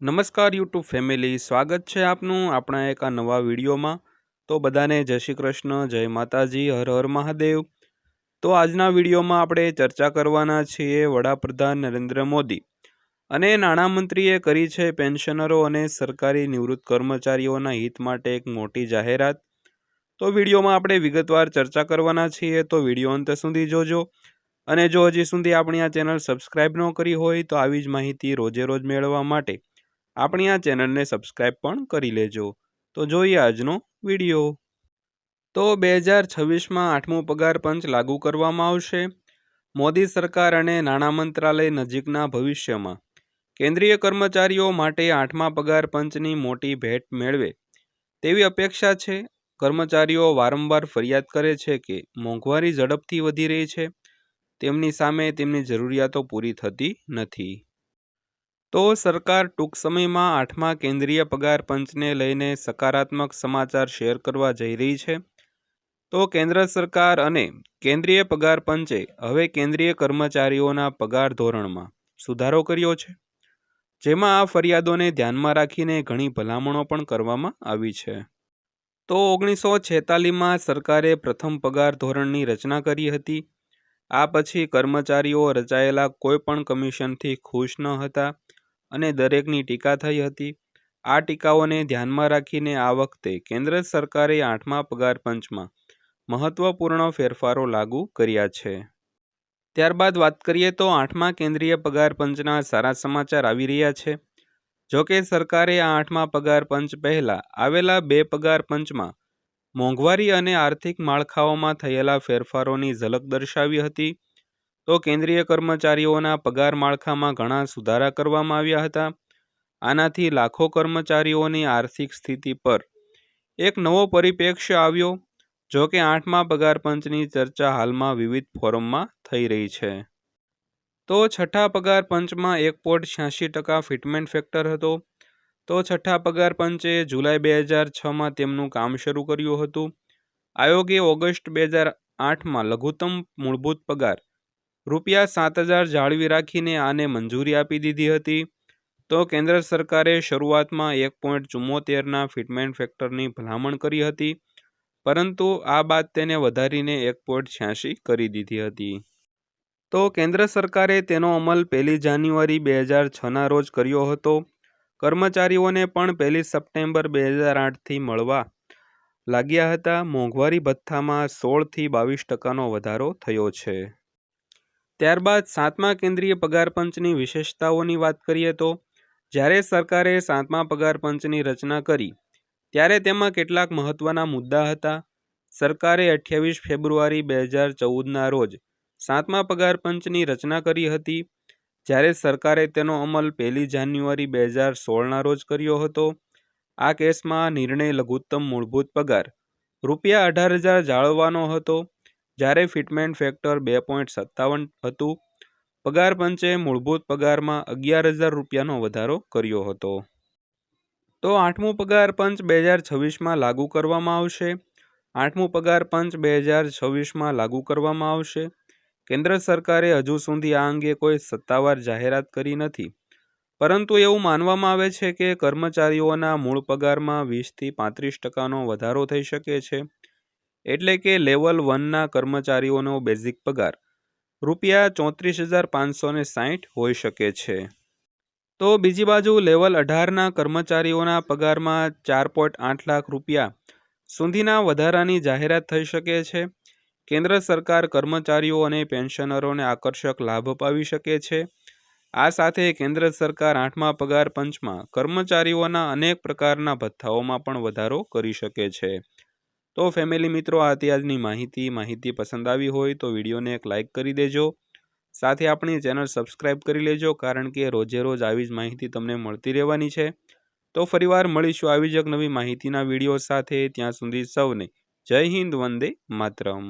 નમસ્કાર YouTube family, સ્વાગત છે આપનું આપણા એક આ નવા વિડીયોમાં. તો બધાને જય શ્રી કૃષ્ણ, જય માતાજી, હર હર મહાદેવ. તો આજના વિડીયોમાં આપણે ચર્ચા કરવાના છીએ વડાપ્રધાન નરેન્દ્ર મોદી. અને નાણામંત્રીએ કરી છે પેન્શનરો અને સરકારી નિવૃત્ત કર્મચારીઓના હિત માટે એક મોટી જાહેરાત. તો વિડીયોમાં આપણે વિગતવાર ચર્ચા કરવાના છીએ, તો વીડિયો અંત સુધી જોજો. અને જો હજી સુધી આપણી આ ચેનલ સબસ્ક્રાઈબ ન કરી હોય, તો આવી જ માહિતી રોજે રોજ મેળવવા માટે આપણી આ ચેનલને સબસ્ક્રાઈબ પણ કરી લેજો. તો જોઈએ આજનો વીડિયો. તો બે હજાર છવ્વીસમાં આઠમો પગાર પંચ લાગુ કરવામાં આવશે. મોદી સરકાર અને નાણાં મંત્રાલય નજીકના ભવિષ્યમાં. કેન્દ્રીય કર્મચારીઓ માટે આઠમા પગાર પંચની મોટી ભેટ મેળવે. તેવી અપેક્ષા છે. કર્મચારીઓ વારંવાર ફરિયાદ કરે છે કે મોંઘવારી ઝડપથી વધી રહી છે. તેમની સામે તેમની જરૂરિયાતો પૂરી થતી નથી. તો સરકાર ટૂંક સમયમાં આઠમા કેન્દ્રીય પગાર પંચને લઈને સકારાત્મક સમાચાર શેર કરવા જઈ રહી છે. તો કેન્દ્ર સરકાર અને કેન્દ્રીય પગાર પંચે હવે કેન્દ્રીય કર્મચારીઓના પગાર ધોરણમાં સુધારો કર્યો છે. જેમાં આ ફરિયાદોને ધ્યાનમાં રાખીને ઘણી ભલામણો પણ કરવામાં આવી છે. તો ઓગણીસો છેતાલીસમાં સરકારે પ્રથમ પગાર ધોરણની રચના કરી હતી. આ પછી કર્મચારીઓ રચાયેલા કોઈ પણ કમિશનથી ખુશ ન હતા. અને દરેકની ટીકા થઈ હતી. આ ટીકાઓને ધ્યાનમાં રાખીને આ વખતે કેન્દ્ર સરકારે આઠમા પગાર પંચમાં મહત્વપૂર્ણ ફેરફારો લાગુ કર્યા છે. ત્યારબાદ વાત કરીએ તો આઠમા કેન્દ્રીય પગાર પંચના સારા સમાચાર આવી રહ્યા છે. જોકે સરકારે આ આઠમા પગાર પંચ પહેલા આવેલા બે પગાર પંચમાં મોંઘવારી અને આર્થિક માળખાઓમાં થયેલા ફેરફારોની ઝલક દર્શાવી હતી. તો કેન્દ્રીય કર્મચારીઓના પગાર માળખામાં ઘણા સુધારા કરવામાં આવ્યા હતા. આનાથી લાખો કર્મચારીઓની આર્થિક સ્થિતિ પર એક નવો પરિપ્રેક્ષ્ય આવ્યો, જો કે આઠમા પગાર પંચની ચર્ચા હાલમાં વિવિધ ફોરમમાં થઈ રહી છે. તો છઠ્ઠા પગાર પંચમાં એક પોઈન્ટ છ્યાસી ટકા ફિટમેન્ટ ફેક્ટર હતો. તો છઠ્ઠા પગાર પંચે જુલાઈ બે હજાર છમાં તેમનું કામ શરૂ કર્યું હતું. આયોગે ઓગસ્ટ બે હજાર આઠમાં લઘુત્તમ મૂળભૂત પગાર રૂપિયા સાત હજાર જાળવી રાખીને આને મંજૂરી આપી દીધી હતી. તો કેન્દ્ર સરકારે શરૂઆતમાં એક પોઈન્ટ ચુમ્મોતેરના ફિટમેન્ટ ફેક્ટરની ભલામણ કરી હતી, પરંતુ આ બાદ તેને વધારીને એક પોઈન્ટ છ્યાસી કરી દીધી હતી. તો કેન્દ્ર સરકારે તેનો અમલ પહેલી જાન્યુઆરી બે હજાર છના રોજ કર્યો હતો. કર્મચારીઓને પણ પહેલી સપ્ટેમ્બર બે હજાર આઠથી મળવા લાગ્યા હતા. મોંઘવારી ભથ્થામાં સોળથી બાવીસ ટકાનો વધારો થયો છે. ત્યારબાદ સાતમા કેન્દ્રીય પગાર પંચની વિશેષતાઓની વાત કરીએ તો, જ્યારે સરકારે સાતમા પગાર પંચની રચના કરી, ત્યારે તેમાં કેટલાક મહત્ત્વના મુદ્દા હતા. સરકારે અઠ્યાવીસ ફેબ્રુઆરી બે હજાર ચૌદના રોજ સાતમા પગાર પંચની રચના કરી હતી. જ્યારે સરકારે તેનો અમલ પહેલી જાન્યુઆરી બે હજાર સોળના રોજ કર્યો હતો. આ કેસમાં નિર્ણય લઘુત્તમ મૂળભૂત પગાર રૂપિયા અઢાર હજાર જાળવવાનો હતો. જ્યારે ફિટમેન્ટ ફેક્ટર બે પોઈન્ટ સત્તાવન હતું, પગાર પંચે મૂળભૂત પગારમાં અગિયાર હજાર રૂપિયાનો વધારો કર્યો હતો. તો આઠમું પગાર પંચ બે હજાર છવ્વીસમાં લાગુ કરવામાં આવશે? આઠમું પગાર પંચ બે હજાર છવ્વીસમાં લાગુ કરવામાં આવશે? કેન્દ્ર સરકારે હજુ સુધી આ અંગે કોઈ સત્તાવાર જાહેરાત કરી નથી. પરંતુ એવું માનવામાં આવે છે કે કર્મચારીઓના મૂળ પગારમાં વીસથી પાંત્રીસ ટકાનો વધારો થઈ શકે છે. એટલે કે લેવલ વનના કર્મચારીઓનો બેઝિક પગાર. રૂપિયા ચોત્રીસ હજાર પાંચસો ને સાહીઠ હોઈ શકે છે. તો બીજી બાજુ લેવલ અઢારના કર્મચારીઓના પગારમાં ચાર પોઈન્ટ આઠ લાખ રૂપિયા સુધીના વધારાની જાહેરાત થઈ શકે છે. કેન્દ્ર સરકાર કર્મચારીઓ અને પેન્શનરોને આકર્ષક લાભ અપાવી શકે છે. આ સાથે કેન્દ્ર સરકાર આઠમા પગાર પંચમાં કર્મચારીઓના અનેક પ્રકારના ભથ્થાઓમાં પણ વધારો કરી શકે છે. તો ફેમિલી મિત્રો, આ હતી આજની માહિતી. માહિતી પસંદ આવી હોય તો વિડીયોને એક લાઇક કરી દેજો. સાથે આપણી ચેનલ સબસ્ક્રાઈબ કરી લેજો, કારણ કે રોજે રોજ આવી જ માહિતી તમને મળતી રહેવાની છે. તો ફરીવાર મળીશું આવી જ એક નવી માહિતીના વીડિયો સાથે. ત્યાં સુધી સૌને જય હિન્દ, વંદે માતરમ.